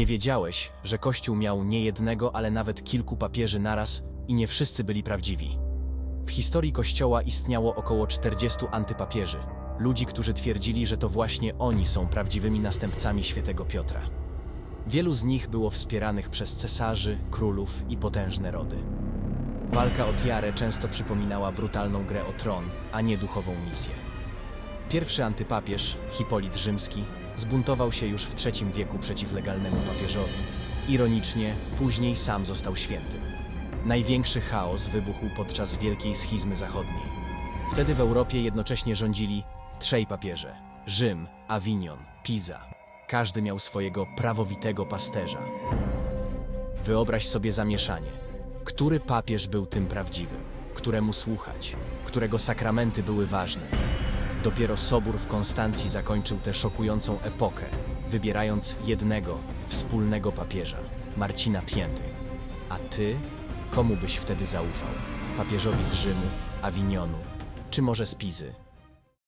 Nie wiedziałeś, że Kościół miał nie jednego, ale nawet kilku papieży naraz i nie wszyscy byli prawdziwi. W historii Kościoła istniało około 40 antypapieży, ludzi, którzy twierdzili, że to właśnie oni są prawdziwymi następcami świętego Piotra. Wielu z nich było wspieranych przez cesarzy, królów i potężne rody. Walka o tiarę często przypominała brutalną grę o tron, a nie duchową misję. Pierwszy antypapież, Hipolit Rzymski, zbuntował się już w III wieku przeciw legalnemu papieżowi. Ironicznie, później sam został świętym. Największy chaos wybuchł podczas Wielkiej Schizmy Zachodniej. Wtedy w Europie jednocześnie rządzili trzej papieże: Rzym, Avignon, Pisa. Każdy miał swojego prawowitego pasterza. Wyobraź sobie zamieszanie. Który papież był tym prawdziwym? Któremu słuchać? Którego sakramenty były ważne? Dopiero Sobór w Konstancji zakończył tę szokującą epokę, wybierając jednego, wspólnego papieża, Marcina Pięty. A ty? Komu byś wtedy zaufał? Papieżowi z Rzymu, Awinionu, czy może z Pizy?